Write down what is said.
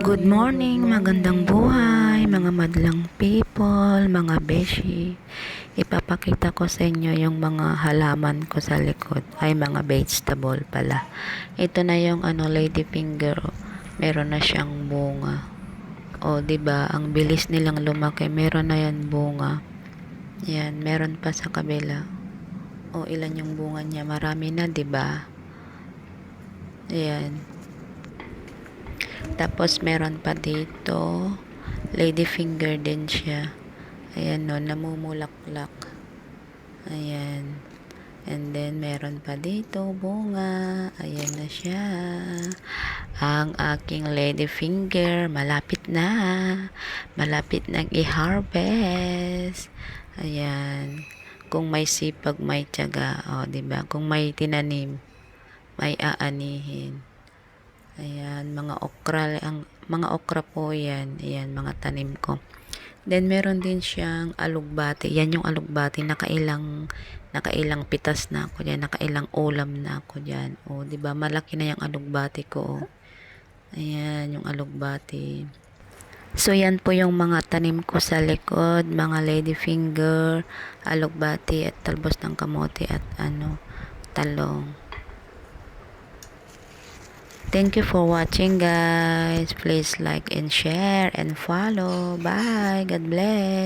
Good morning, magandang buhay, mga madlang people, mga beshi. Ipapakita ko sa inyo yung mga halaman ko sa likod. Ay, mga vegetable pala. Ito na yung ano, lady finger. Meron na siyang bunga. O, di ba Ang bilis nilang lumaki. Meron na yan bunga. Yan, meron pa sa kabila. O, ilan yung bunga niya? Marami na, di ba Ayan. Tapos meron pa dito, lady finger din siya. Ayan no, namumulaklak. Ayan. And then meron pa dito bunga. Ayan na siya. Ang aking lady finger, malapit na. Malapit nang i-harvest. Ayan. Kung may sipag, may tiyaga. O, ba? Kung may tinanim, may aanihin. Ayan, mga okra, ang mga okra po yan. Ayan, mga tanim ko. Then, meron din siyang alugbati. Yan yung alugbati. Nakailang, nakailang pitas na ako dyan. Nakailang ulam na ako dyan. O, di ba Malaki na yung alugbati ko. Ayan, yung alugbati. So, yan po yung mga tanim ko sa likod. Mga lady finger, alugbati, at talbos ng kamote, at ano, talong. Thank you for watching guys. Please like and share and follow. Bye. God bless.